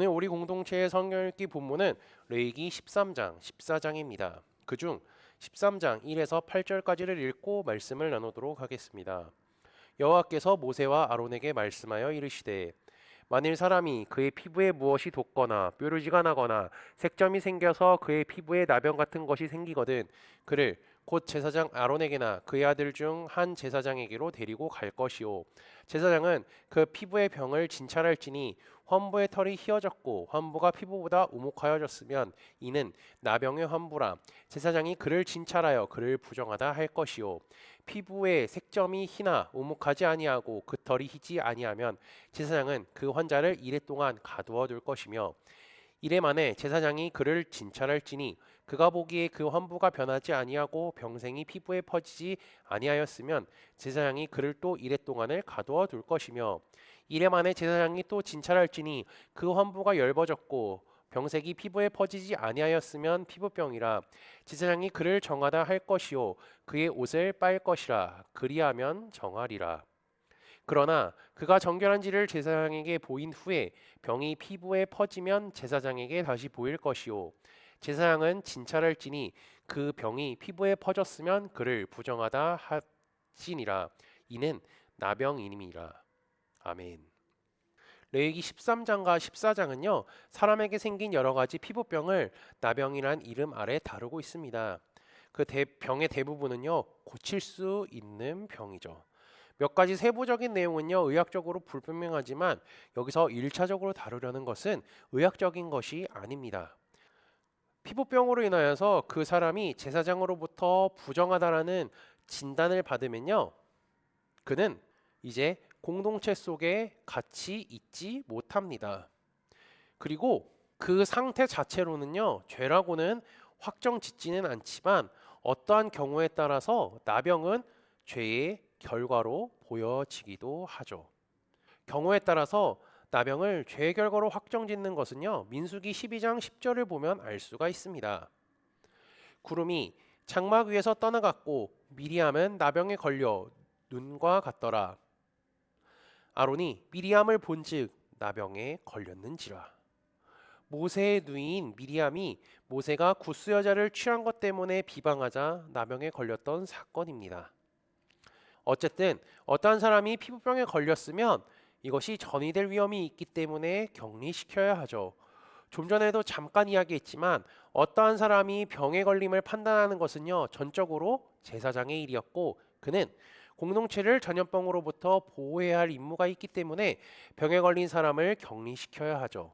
오늘 우리 공동체의 성경 읽기 본문은 레이기 13장, 14장입니다. 그중 13장 1에서 8절까지를 읽고 말씀을 나누도록 하겠습니다. 여호와께서 모세와 아론에게 말씀하여 이르시되 만일 사람이 그의 피부에 무엇이 돋거나 뾰루지가 나거나 색점이 생겨서 그의 피부에 나병 같은 것이 생기거든 그를 곧 제사장 아론에게나 그의 아들 중 한 제사장에게로 데리고 갈 것이요 제사장은 그 피부의 병을 진찰할지니 환부의 털이 휘어졌고 환부가 피부보다 우목하여졌으면 이는 나병의 환부라. 제사장이 그를 진찰하여 그를 부정하다 할 것이요. 피부에 색점이 희나 우묵하지 아니하고 그 털이 희지 아니하면 제사장은 그 환자를 이래 동안 가두어 둘 것이며 이래 만에 제사장이 그를 진찰할지니 그가 보기에 그 환부가 변하지 아니하고 병생이 피부에 퍼지지 아니하였으면 제사장이 그를 또 이래 동안을 가두어 둘 것이며 이래 만에 제사장이 또 진찰할지니 그 환부가 열버졌고 병색이 피부에 퍼지지 아니하였으면 피부병이라 제사장이 그를 정하다 할 것이요 그의 옷을 빨 것이라 그리하면 정하리라. 그러나 그가 정결한지를 제사장에게 보인 후에 병이 피부에 퍼지면 제사장에게 다시 보일 것이요 제사장은 진찰할지니 그 병이 피부에 퍼졌으면 그를 부정하다 하시니라. 이는 나병이니라 아멘. 레위기 13장과 14장은요 사람에게 생긴 여러 가지 피부병을 나병이란 이름 아래 다루고 있습니다. 그 대, 병의 대부분은요 고칠 수 있는 병이죠. 몇 가지 세부적인 내용은요 의학적으로 불분명하지만 여기서 1차적으로 다루려는 것은 의학적인 것이 아닙니다. 피부병으로 인하여서 그 사람이 제사장으로부터 부정하다라는 진단을 받으면요 그는 이제 공동체 속에 같이 있지 못합니다. 그리고 그 상태 자체로는요, 죄라고는 확정 짓지는 않지만 어떠한 경우에 따라서 나병은 죄의 결과로 보여지기도 하죠. 경우에 따라서 나병을 죄의 결과로 확정 짓는 것은요, 민수기 12장 10절을 보면 알 수가 있습니다. 구름이 장막 위에서 떠나갔고 미리암은 나병에 걸려 눈과 같더라. 아론이 미리암을 본즉 나병에 걸렸는지라. 모세의 누이인 미리암이 모세가 구스 여자를 취한 것 때문에 비방하자 나병에 걸렸던 사건입니다. 어쨌든 어떠한 사람이 피부병에 걸렸으면 이것이 전이될 위험이 있기 때문에 격리시켜야 하죠. 좀 전에도 잠깐 이야기했지만 어떠한 사람이 병에 걸림을 판단하는 것은요 전적으로 제사장의 일이었고 그는 공동체를 전염병으로부터 보호해야 할 임무가 있기 때문에 병에 걸린 사람을 격리시켜야 하죠.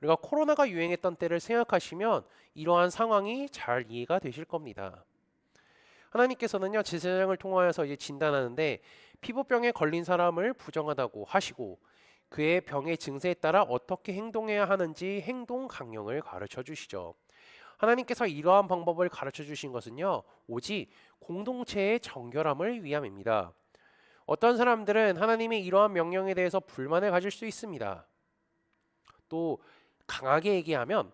우리가 코로나가 유행했던 때를 생각하시면 이러한 상황이 잘 이해가 되실 겁니다. 하나님께서는요 제사장을 통하여서 이제 진단하는데 피부병에 걸린 사람을 부정하다고 하시고 그의 병의 증세에 따라 어떻게 행동해야 하는지 행동 강령을 가르쳐 주시죠. 하나님께서 이러한 방법을 가르쳐 주신 것은요, 오직 공동체의 정결함을 위함입니다. 어떤 사람들은 하나님의 이러한 명령에 대해서 불만을 가질 수 있습니다. 또 강하게 얘기하면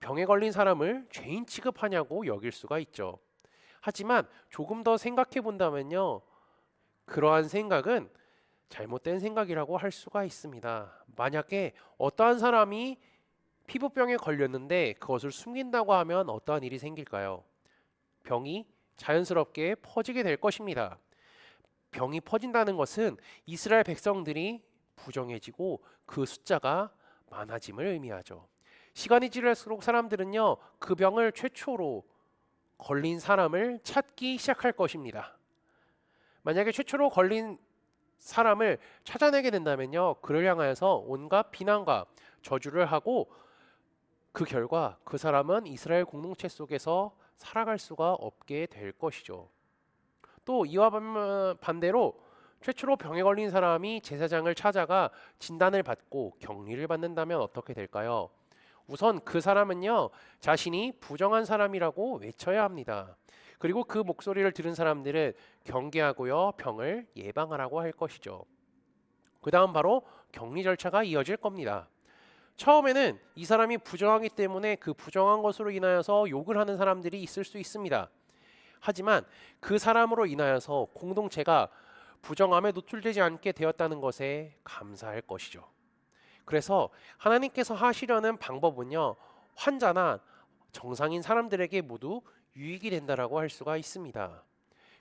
병에 걸린 사람을 죄인 취급하냐고 여길 수가 있죠. 하지만 조금 더 생각해 본다면요. 그러한 생각은 잘못된 생각이라고 할 수가 있습니다. 만약에 어떠한 사람이 피부병에 걸렸는데 그것을 숨긴다고 하면 어떠한 일이 생길까요? 병이 자연스럽게 퍼지게 될 것입니다. 병이 퍼진다는 것은 이스라엘 백성들이 부정해지고 그 숫자가 많아짐을 의미하죠. 시간이 지날수록 사람들은요 그 병을 최초로 걸린 사람을 찾기 시작할 것입니다. 만약에 최초로 걸린 사람을 찾아내게 된다면요 그를 향하여서 온갖 비난과 저주를 하고 그 결과 그 사람은 이스라엘 공동체 속에서 살아갈 수가 없게 될 것이죠. 또 이와 반대로 최초로 병에 걸린 사람이 제사장을 찾아가 진단을 받고 격리를 받는다면 어떻게 될까요? 우선 그 사람은요 자신이 부정한 사람이라고 외쳐야 합니다. 그리고 그 목소리를 들은 사람들은 경계하고요 병을 예방하라고 할 것이죠. 그 다음 바로 격리 절차가 이어질 겁니다. 처음에는 이 사람이 부정하기 때문에 그 부정한 것으로 인하여서 욕을 하는 사람들이 있을 수 있습니다. 하지만 그 사람으로 인하여서 공동체가 부정함에 노출되지 않게 되었다는 것에 감사할 것이죠. 그래서 하나님께서 하시려는 방법은요, 환자나 정상인 사람들에게 모두 유익이 된다라고 할 수가 있습니다.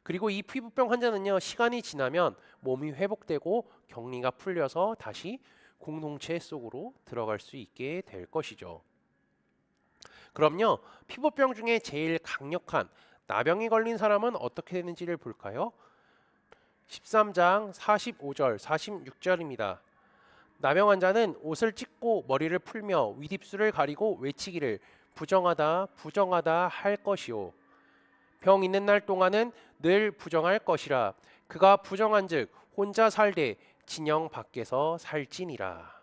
그리고 이 피부병 환자는요, 시간이 지나면 몸이 회복되고 격리가 풀려서 다시 공동체 속으로 들어갈 수 있게 될 것이죠. 그럼요, 피부병 중에 제일 강력한 나병이 걸린 사람은 어떻게 되는지를 볼까요? 13장 45절, 46절입니다. 나병 환자는 옷을 찢고 머리를 풀며 윗입술을 가리고 외치기를 부정하다, 부정하다 할 것이요. 병 있는 날 동안은 늘 부정할 것이라. 그가 부정한즉 혼자 살되 진영 밖에서 살지니라.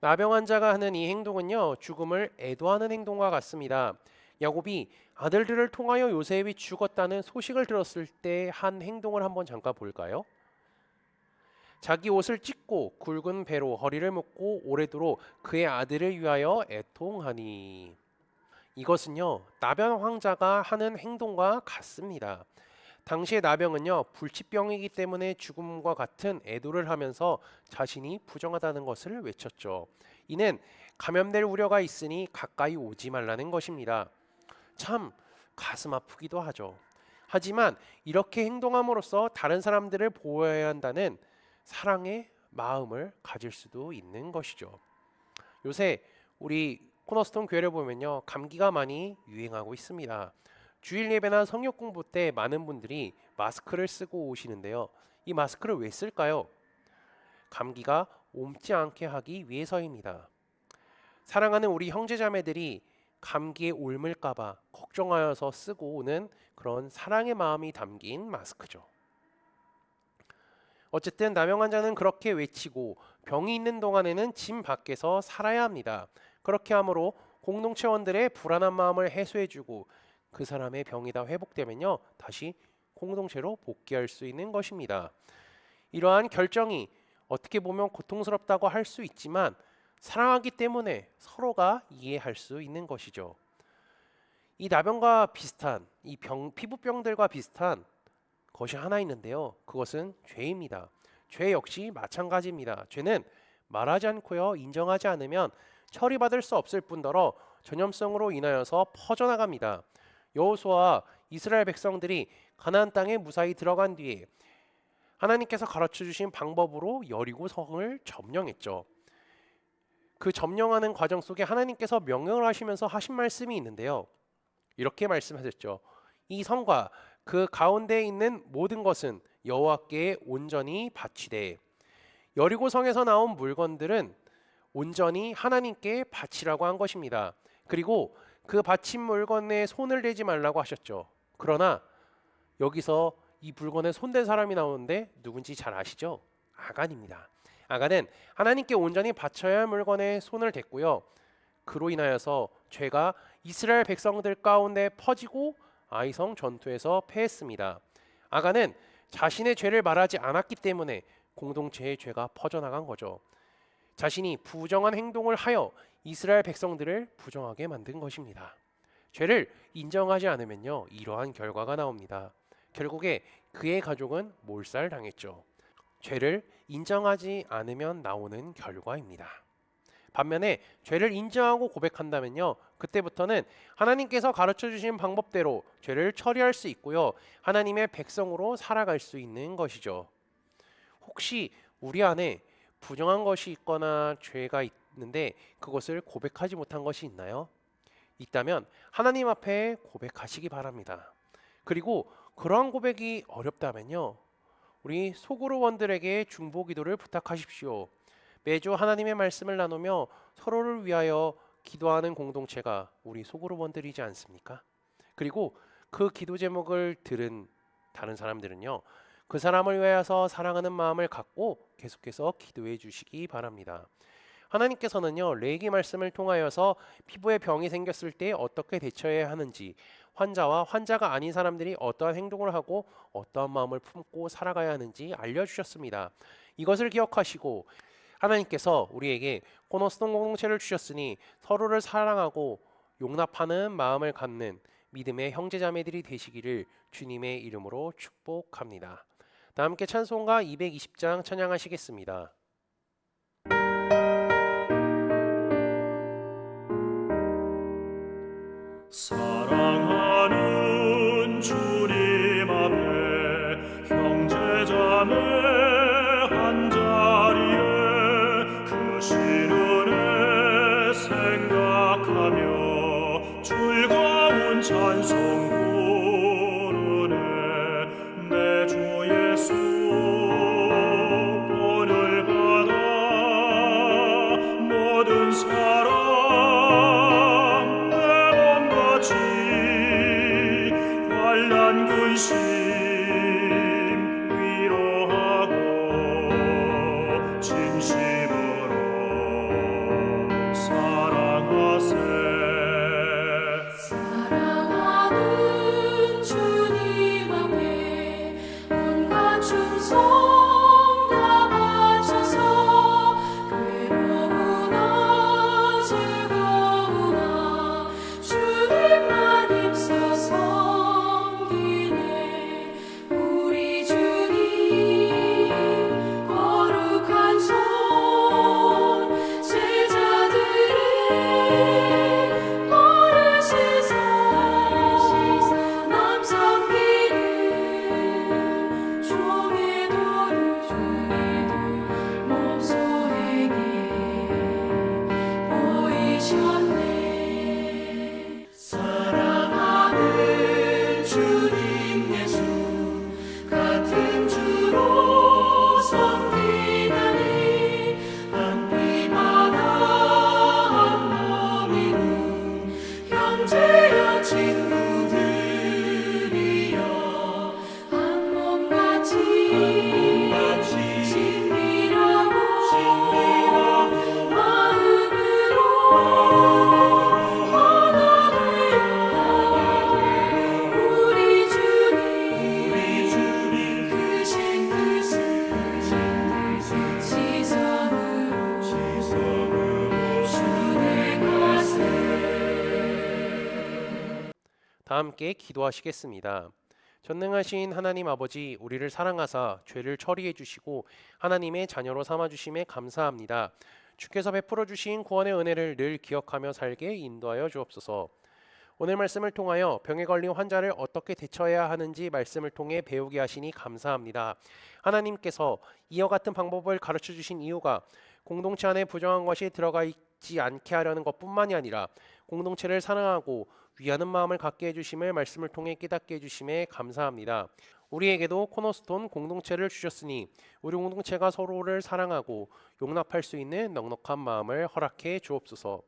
나병 환자가 하는 이 행동은요 죽음을 애도하는 행동과 같습니다. 야곱이 아들들을 통하여 요셉이 죽었다는 소식을 들었을 때 한 행동을 한번 잠깐 볼까요? 자기 옷을 찢고 굵은 배로 허리를 묶고 오래도록 그의 아들을 위하여 애통하니 이것은요 나변 황자가 하는 행동과 같습니다. 당시의 나병은요 불치병이기 때문에 죽음과 같은 애도를 하면서 자신이 부정하다는 것을 외쳤죠. 이는 감염될 우려가 있으니 가까이 오지 말라는 것입니다. 참 가슴 아프기도 하죠. 하지만 이렇게 행동함으로써 다른 사람들을 보호해야 한다는 사랑의 마음을 가질 수도 있는 것이죠. 요새 우리 코너스톤 교회를 보면요 감기가 많이 유행하고 있습니다. 주일 예배나 성역 공부 때 많은 분들이 마스크를 쓰고 오시는데요. 이 마스크를 왜 쓸까요? 감기가 옮지 않게 하기 위해서입니다. 사랑하는 우리 형제자매들이 감기에 옮을까봐 걱정하여서 쓰고 오는 그런 사랑의 마음이 담긴 마스크죠. 어쨌든 남영 환자는 그렇게 외치고 병이 있는 동안에는 짐 밖에서 살아야 합니다. 그렇게 함으로 공동체원들의 불안한 마음을 해소해주고 그 사람의 병이 다 회복되면요 다시 공동체로 복귀할 수 있는 것입니다. 이러한 결정이 어떻게 보면 고통스럽다고 할 수 있지만 사랑하기 때문에 서로가 이해할 수 있는 것이죠. 이 나병과 비슷한 이 병, 피부병들과 비슷한 것이 하나 있는데요. 그것은 죄입니다. 죄 역시 마찬가지입니다. 죄는 말하지 않고요, 인정하지 않으면 처리받을 수 없을 뿐더러 전염성으로 인하여서 퍼져나갑니다. 여호수아와 이스라엘 백성들이 가나안 땅에 무사히 들어간 뒤에 하나님께서 가르쳐 주신 방법으로 여리고 성을 점령했죠. 그 점령하는 과정 속에 하나님께서 명령을 하시면서 하신 말씀이 있는데요. 이렇게 말씀하셨죠. 이 성과 그 가운데에 있는 모든 것은 여호와께 온전히 바치되 여리고 성에서 나온 물건들은 온전히 하나님께 바치라고 한 것입니다. 그리고 그 바친 물건에 손을 대지 말라고 하셨죠. 그러나 여기서 이 물건에 손댄 사람이 나오는데 누군지 잘 아시죠? 아간입니다. 아간은 하나님께 온전히 바쳐야 할 물건에 손을 댔고요. 그로 인하여서 죄가 이스라엘 백성들 가운데 퍼지고 아이성 전투에서 패했습니다. 아간은 자신의 죄를 말하지 않았기 때문에 공동체의 죄가 퍼져나간 거죠. 자신이 부정한 행동을 하여 이스라엘 백성들을 부정하게 만든 것입니다. 죄를 인정하지 않으면요 이러한 결과가 나옵니다. 결국에 그의 가족은 몰살당했죠. 죄를 인정하지 않으면 나오는 결과입니다. 반면에 죄를 인정하고 고백한다면요. 그때부터는 하나님께서 가르쳐 주신 방법대로 죄를 처리할 수 있고요. 하나님의 백성으로 살아갈 수 있는 것이죠. 혹시 우리 안에 부정한 것이 있거나 죄가 있 는데 그것을 고백하지 못한 것이 있나요? 있다면 하나님 앞에 고백하시기 바랍니다. 그리고 그러한 고백이 어렵다면요. 우리 소그루원들에게 중보 기도를 부탁하십시오. 매주 하나님의 말씀을 나누며 서로를 위하여 기도하는 공동체가 우리 소그루원들이지 않습니까? 그리고 그 기도 제목을 들은 다른 사람들은요. 그 사람을 위하여서 사랑하는 마음을 갖고 계속해서 기도해 주시기 바랍니다. 하나님께서는요 레기 말씀을 통하여서 피부에 병이 생겼을 때 어떻게 대처해야 하는지 환자와 환자가 아닌 사람들이 어떠한 행동을 하고 어떠한 마음을 품고 살아가야 하는지 알려주셨습니다. 이것을 기억하시고 하나님께서 우리에게 코너스톤 공동체를 주셨으니 서로를 사랑하고 용납하는 마음을 갖는 믿음의 형제자매들이 되시기를 주님의 이름으로 축복합니다. 다 함께 찬송가 220장 찬양하시겠습니다. 사랑하는 주님 앞에 형제자매 한 자리에 그 시련에 생각하며 즐거운 찬송 부르네. 내 주 예수 함께 기도하시겠습니다. 전능하신 하나님 아버지, 우리를 사랑하사 죄를 처리해 주시고 하나님의 자녀로 삼아 주심에 감사합니다. 주께서 베풀어 주신 구원의 은혜를 늘 기억하며 살게 인도하여 주옵소서. 오늘 말씀을 통하여 병에 걸린 환자를 어떻게 대처해야 하는지 말씀을 통해 배우게 하시니 감사합니다. 하나님께서 이와 같은 방법을 가르쳐 주신 이유가 공동체 안에 부정한 것이 들어가 있 지 않게 하려는 것뿐만이 아니라 공동체를 사랑하고 위하는 마음을 갖게 해주심을 말씀을 통해 깨닫게 해주심에 감사합니다. 우리에게도 코너스톤 공동체를 주셨으니 우리 공동체가 서로를 사랑하고 용납할 수 있는 넉넉한 마음을 허락해 주옵소서.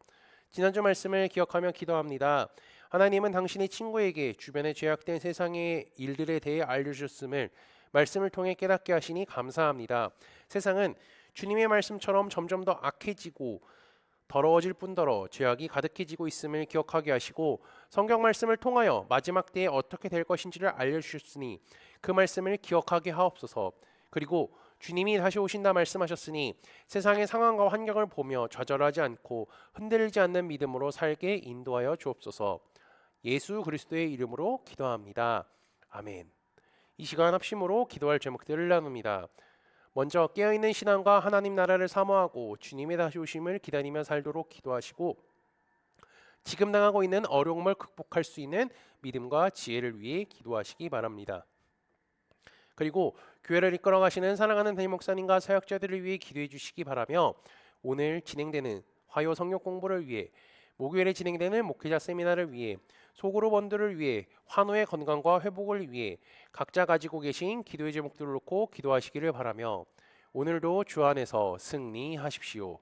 지난주 말씀을 기억하며 기도합니다. 하나님은 당신의 친구에게 주변에 죄악된 세상의 일들에 대해 알려주셨음을 말씀을 통해 깨닫게 하시니 감사합니다. 세상은 주님의 말씀처럼 점점 더 악해지고 더러워질 뿐더러 죄악이 가득해지고 있음을 기억하게 하시고 성경 말씀을 통하여 마지막 때에 어떻게 될 것인지를 알려주셨으니 그 말씀을 기억하게 하옵소서. 그리고 주님이 다시 오신다 말씀하셨으니 세상의 상황과 환경을 보며 좌절하지 않고 흔들리지 않는 믿음으로 살게 인도하여 주옵소서. 예수 그리스도의 이름으로 기도합니다. 아멘. 이 시간 합심으로 기도할 제목들을 나눕니다. 먼저 깨어있는 신앙과 하나님 나라를 사모하고 주님의 다시 오심을 기다리며 살도록 기도하시고 지금 당하고 있는 어려움을 극복할 수 있는 믿음과 지혜를 위해 기도하시기 바랍니다. 그리고 교회를 이끌어 가시는 사랑하는 담임 목사님과 사역자들을 위해 기도해 주시기 바라며 오늘 진행되는 화요 성역 공부를 위해 목요일에 진행되는 목회자 세미나를 위해 번들을 위해 환우의 건강과 회복을 위해 각자 가지고 계신 기도의 제목들을 놓고 기도하시기를 바라며 오늘도 주 안에서 승리하십시오.